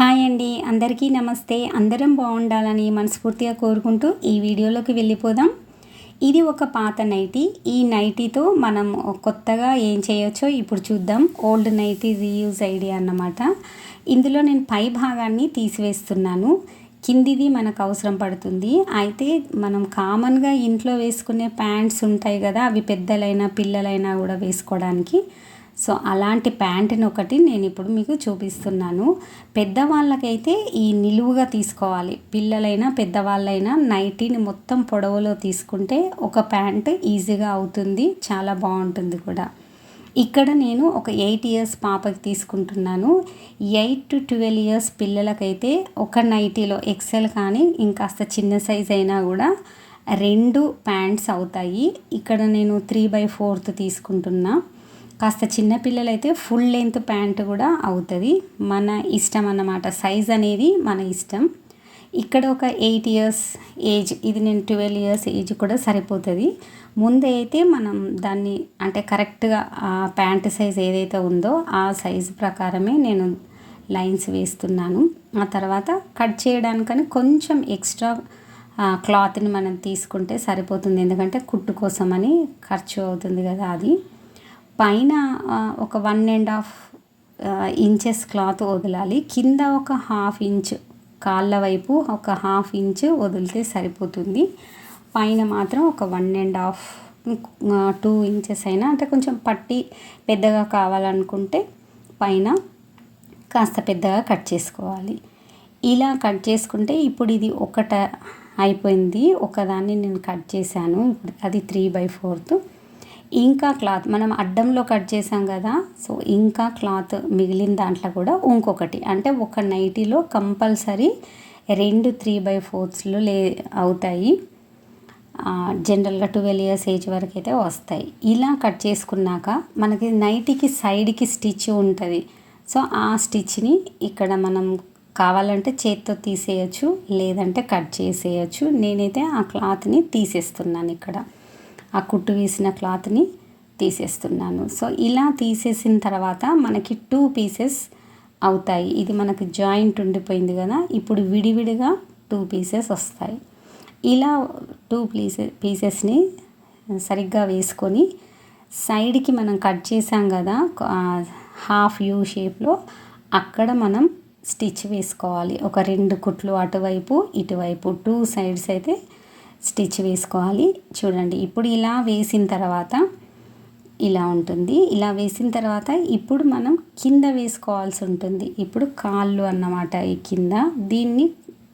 Hi అండి. అందరికీ నమస్తే. అందరం బాగుండాలని మనస్ఫూర్తిగా కోరుకుంటూ ఈ వీడియోలోకి వెళ్ళిపోదాం. ఇది ఒక పాత నైటీ. ఈ నైటీతో మనం కొత్తగా ఏం చేయొచ్చో ఇప్పుడు చూద్దాం. ఓల్డ్ నైటీ రీయూజ్ ఐడియా అన్నమాట. ఇందులో నేను పై భాగాన్ని తీసివేస్తున్నాను. కిందిది మనకు అవసరం పడుతుంది. అయితే మనం కామన్గా ఇంట్లో వేసుకునే ప్యాంట్స్ ఉంటాయి కదా అవి పెద్దలైనా పిల్లలైనా కూడా వేసుకోవడానికి. సో అలాంటి ప్యాంటుని ఒకటి నేను ఇప్పుడు మీకు చూపిస్తున్నాను. పెద్దవాళ్ళకైతే ఈ నిలువుగా తీసుకోవాలి. పిల్లలైనా పెద్దవాళ్ళైనా నైటీని మొత్తం పొడవులో తీసుకుంటే ఒక ప్యాంట్ ఈజీగా అవుతుంది. చాలా బాగుంటుంది కూడా. ఇక్కడ నేను ఒక ఎయిట్ ఇయర్స్ పాపకి తీసుకుంటున్నాను. ఎయిట్ టు ట్వెల్వ్ ఇయర్స్ పిల్లలకైతే ఒక నైటీలో ఎక్సెల్ కానీ ఇంకాస్త చిన్న సైజ్ అయినా కూడా రెండు ప్యాంట్స్ అవుతాయి. ఇక్కడ నేను త్రీ బై ఫోర్త్ తీసుకుంటున్నా. కాస్త చిన్నపిల్లలైతే ఫుల్ లెంత్ ప్యాంట్ కూడా అవుతుంది. మన ఇష్టం అన్నమాట. సైజ్ అనేది మన ఇష్టం. ఇక్కడ ఒక ఎయిట్ ఇయర్స్ ఏజ్ ఇది నేను ట్వెల్వ్ ఇయర్స్ ఏజ్ కూడా సరిపోతుంది. ముందే అయితే మనం దాన్ని అంటే కరెక్ట్గా ఆ ప్యాంట్ సైజ్ ఏదైతే ఉందో ఆ సైజ్ ప్రకారమే నేను లైన్స్ వేస్తున్నాను. ఆ తర్వాత కట్ చేయడానికని కొంచెం ఎక్స్ట్రా క్లాత్ని మనం తీసుకుంటే సరిపోతుంది. ఎందుకంటే కుట్టు కోసమని ఖర్చు అవుతుంది కదా అది. పైన ఒక one and half inches cloth వదలాలి. కింద ఒక హాఫ్ ఇంచ్ కాళ్ళ వైపు ఒక హాఫ్ ఇంచ్ వదిలితే సరిపోతుంది. పైన మాత్రం ఒక one and half two inches అయినా అంటే కొంచెం పట్టి పెద్దగా కావాలనుకుంటే పైన కాస్త పెద్దగా కట్ చేసుకోవాలి. ఇలా కట్ చేసుకుంటే ఇప్పుడు ఇది ఒకట అయిపోయింది. ఒకదాన్ని నేను కట్ చేశాను. ఇప్పుడు అది త్రీ బై ఫోర్త్. ఇంకా క్లాత్ మనం అడ్డంలో కట్ చేసాం కదా సో ఇంకా క్లాత్ మిగిలిన దాంట్లో కూడా ఇంకొకటి. అంటే ఒక నైటీలో కంపల్సరీ రెండు త్రీ బై ఫోర్త్స్లు లే అవుతాయి. జనరల్గా ట్వెల్వ్ ఇయర్స్ ఏజ్ వరకు అయితే వస్తాయి. ఇలా కట్ చేసుకున్నాక మనకి నైటీకి సైడ్కి స్టిచ్ ఉంటుంది. సో ఆ స్టిచ్ని ఇక్కడ మనం కావాలంటే చేత్తో తీసేయచ్చు లేదంటే కట్ చేసేయచ్చు. నేనైతే ఆ క్లాత్ని తీసేస్తున్నాను ఇక్కడ. ఆ కుట్టు వేసిన క్లాత్ని తీసేస్తున్నాను. సో ఇలా తీసేసిన తర్వాత మనకి టూ పీసెస్ అవుతాయి. ఇది మనకు జాయింట్ ఉండిపోయింది కదా ఇప్పుడు విడివిడిగా టూ పీసెస్ వస్తాయి. ఇలా టూ పీసెస్ పీసెస్ని సరిగ్గా వేసుకొని సైడ్కి మనం కట్ చేసాం కదా హాఫ్ యూ షేప్లో అక్కడ మనం స్టిచ్ వేసుకోవాలి. ఒక రెండు కుట్లు అటువైపు ఇటువైపు టూ సైడ్స్ అయితే స్టిచ్ వేసుకోవాలి. చూడండి ఇప్పుడు ఇలా వేసిన తర్వాత ఇలా ఉంటుంది. ఇలా వేసిన తర్వాత ఇప్పుడు మనం కింద వేసుకోవాల్సి ఉంటుంది. ఇప్పుడు కాళ్ళు అన్నమాట ఈ కింద. దీన్ని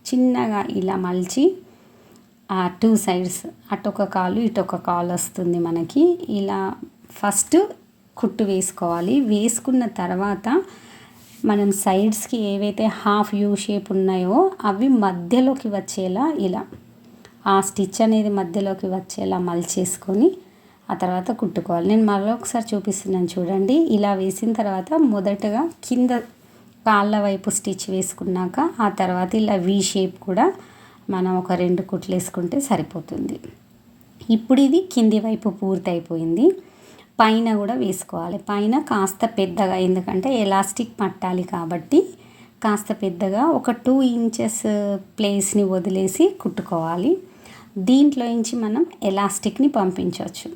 చిన్నగా ఇలా మలిచి ఆ టూ సైడ్స్ అటొక కాలు ఇటొక కాలు వస్తుంది మనకి. ఇలా ఫస్ట్ కుట్టు వేసుకోవాలి. వేసుకున్న తర్వాత మనం సైడ్స్కి ఏవైతే హాఫ్ యూ షేప్ ఉన్నాయో అవి మధ్యలోకి వచ్చేలా ఇలా ఆ స్టిచ్ అనేది మధ్యలోకి వచ్చేలా మలిచేసుకొని ఆ తర్వాత కుట్టుకోవాలి. నేను మరొకసారి ఒకసారి చూపిస్తున్నాను చూడండి. ఇలా వేసిన తర్వాత మొదటగా కింద కాళ్ళ వైపు స్టిచ్ వేసుకున్నాక ఆ తర్వాత ఇలా వీ షేప్ కూడా మనం ఒక రెండు కుట్లు వేసుకుంటే సరిపోతుంది. ఇప్పుడు ఇది కింది వైపు పూర్తి అయిపోయింది పైన కూడా వేసుకోవాలి. పైన కాస్త పెద్దగా ఎందుకంటే ఎలాస్టిక్ పట్టాలి కాబట్టి కాస్త పెద్దగా ఒక టూ ఇంచెస్ ప్లేస్ని వదిలేసి కుట్టుకోవాలి. దీంట్లో నుంచి మనం ఎలాస్టిక్ని పంపించవచ్చు.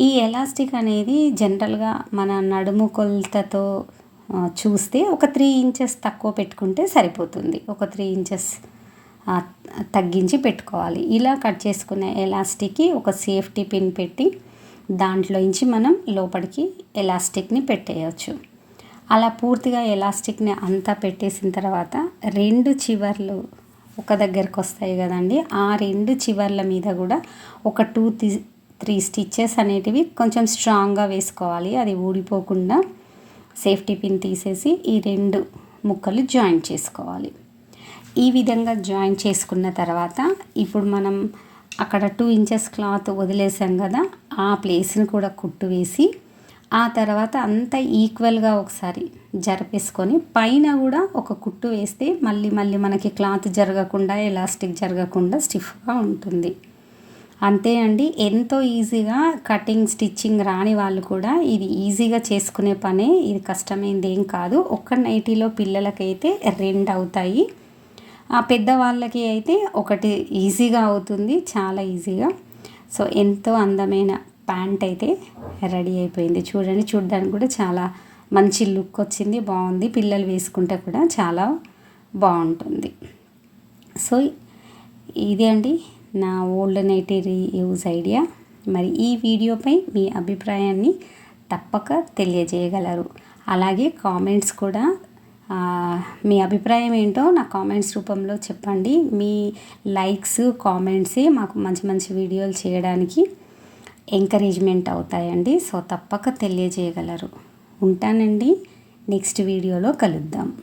ఈ ఎలాస్టిక్ అనేది జనరల్గా మన నడుము కొలతతో చూస్తే ఒక త్రీ ఇంచెస్ తక్కువ పెట్టుకుంటే సరిపోతుంది. ఒక త్రీ ఇంచెస్ తగ్గించి పెట్టుకోవాలి. ఇలా కట్ చేసుకున్న ఎలాస్టిక్కి ఒక సేఫ్టీ పిన్ పెట్టి దాంట్లో నుంచి మనం లోపలికి ఎలాస్టిక్ని పెట్టేయచ్చు. అలా పూర్తిగా ఎలాస్టిక్ని అంతా పెట్టేసిన తర్వాత రెండు చివర్లు ఒక దగ్గరకు వస్తాయి కదండి. ఆ రెండు చివర్ల మీద కూడా ఒక టూ త్రీ స్టిచ్చెస్ అనేటివి కొంచెం స్ట్రాంగ్గా వేసుకోవాలి. అది ఊడిపోకుండా సేఫ్టీ పిన్ తీసేసి ఈ రెండు ముక్కలు జాయిన్ చేసుకోవాలి. ఈ విధంగా జాయిన్ చేసుకున్న తర్వాత ఇప్పుడు మనం అక్కడ టూ ఇంచెస్ క్లాత్ వదిలేసాం కదా ఆ ప్లేస్ని కూడా కుట్టు వేసి ఆ తర్వాత అంతా ఈక్వల్గా ఒకసారి జరిపేసుకొని పైన కూడా ఒక కుట్టు వేస్తే మళ్ళీ మళ్ళీ మనకి క్లాత్ జరగకుండా ఎలాస్టిక్ జరగకుండా స్టిఫ్గా ఉంటుంది. అంతే అండి. ఎంతో ఈజీగా కటింగ్ స్టిచ్చింగ్ రాని వాళ్ళు కూడా ఇది ఈజీగా చేసుకునే పనే ఇది కష్టమైంది ఏం కాదు. ఒక్క నైటీలో పిల్లలకైతే రెండు అవుతాయి. ఆ పెద్దవాళ్ళకి అయితే ఒకటి ఈజీగా అవుతుంది చాలా ఈజీగా. సో ఎంతో అందమైన ప్యాంట్ అయితే రెడీ అయిపోయింది. చూడండి చూడడానికి కూడా చాలా మంచి లుక్ వచ్చింది బాగుంది. పిల్లలు వేసుకుంటే కూడా చాలా బాగుంటుంది. సో ఇదే అండి నా ఓల్డ్ నైటీ యూజ్ ఐడియా. మరి ఈ వీడియోపై మీ అభిప్రాయాన్ని తప్పక తెలియజేయగలరు. అలాగే కామెంట్స్ కూడా మీ అభిప్రాయం ఏంటో నా కామెంట్స్ రూపంలో చెప్పండి. మీ లైక్స్ కామెంట్సే మాకు మంచి మంచి వీడియోలు చేయడానికి ఎంకరేజ్మెంట్ అవుతాయండి. సో తప్పక తెలియజేయగలరు. ఉంటానండి. నెక్స్ట్ వీడియోలో కలుద్దాం.